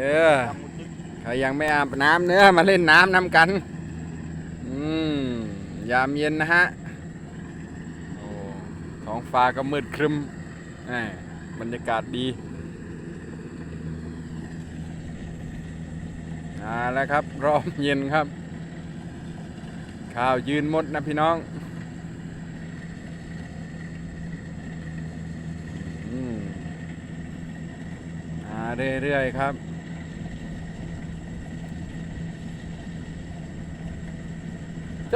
เออใครยังไม่อาบน้ำเนื้อมาเล่นน้ำน้ำกัน อืม ยามเย็นนะฮะโอ้ท้องฟ้าก็มืดครึมแหมบรรยากาศดีมาแล้วครับ รอบเย็นครับ ข้าวยืนหมดนะพี่น้องอืมมาเรื่อยๆครับ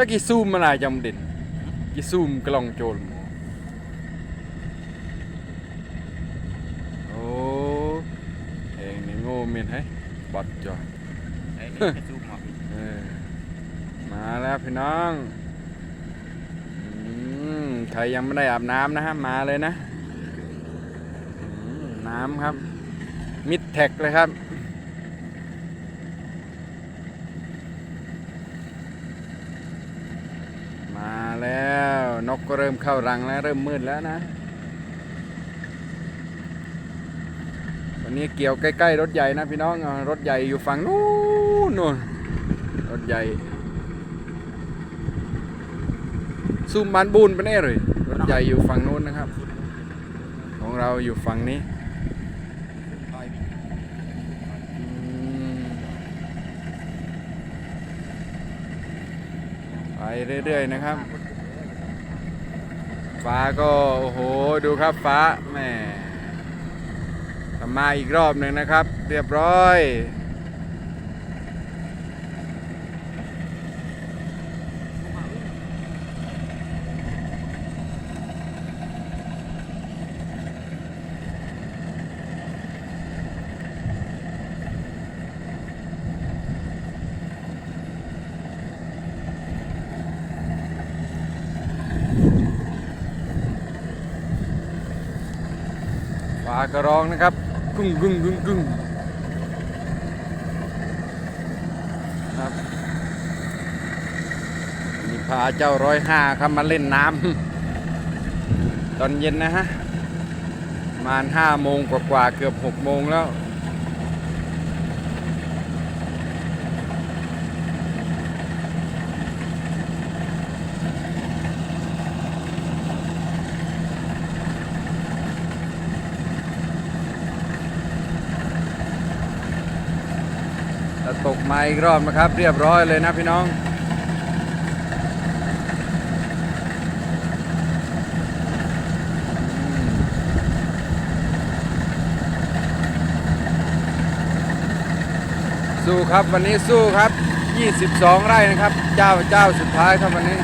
จะกี่ซูมมาลายจำเด่นกี่ซูมกล่องโจรหมอโอ้เองนี่โง่เมียนให้บัดจ่อไอ้นี่จะซูมออกอีกเออมาแล้วพี่น้องอืมใครยังไม่ได้อาบน้ำนะฮะมาเลยนะอืมน้ำครับ มิดแท็กเลยครับ มาแล้ว นกก็เริ่มเข้ารังแล้วเริ่มมืดแล้วนะ วันนี้เกี่ยวใกล้ๆรถใหญ่นะพี่น้องรถใหญ่อยู่ฝั่งนู้นนู่นรถใหญ่ซูมบานบูนไปแน่เลยรถใหญ่อยู่ฝั่งนู้นนะครับ ของเราอยู่ฝั่งนี้ไปเรื่อยๆนะครับ ฟ้าก็โอ้โหดูครับฟ้าแหม่มาอีกรอบหนึ่งนะครับ เรียบร้อย ฟ้ากระรองนะครับกุ้งกุ้งกุ้งกุ้งครับมีพาเจ้าร้อยห้าครับมาเล่นน้ำตอนเย็นนะฮะประมาณห้าโมงกว่าๆเกือบหกโมงแล้ว จะ ตกมาอีกรอบนะครับ เรียบร้อยเลยนะพี่น้อง สู้ครับวันนี้สู้ครับ 22 ไร่นะครับ เจ้าเจ้าสุดท้ายครับวันนี้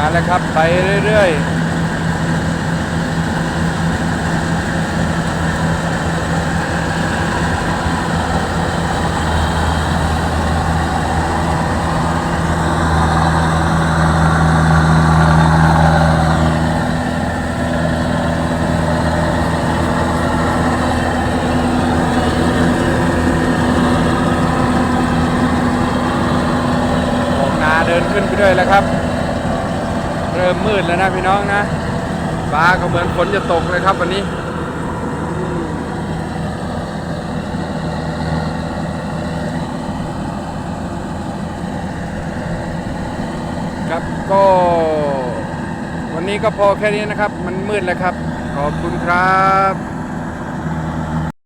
มา แล้วครับ ไปเรื่อยๆออกนาเดินขึ้นไปด้วยแล้วครับ เริ่มมืดแล้วนะพี่น้องนะฟ้าก็เหมือนฝนจะตกเลยครับวันนี้ ครับก็ วันนี้ก็พอแค่นี้นะครับ มันมืดแล้วครับ ขอบคุณครับ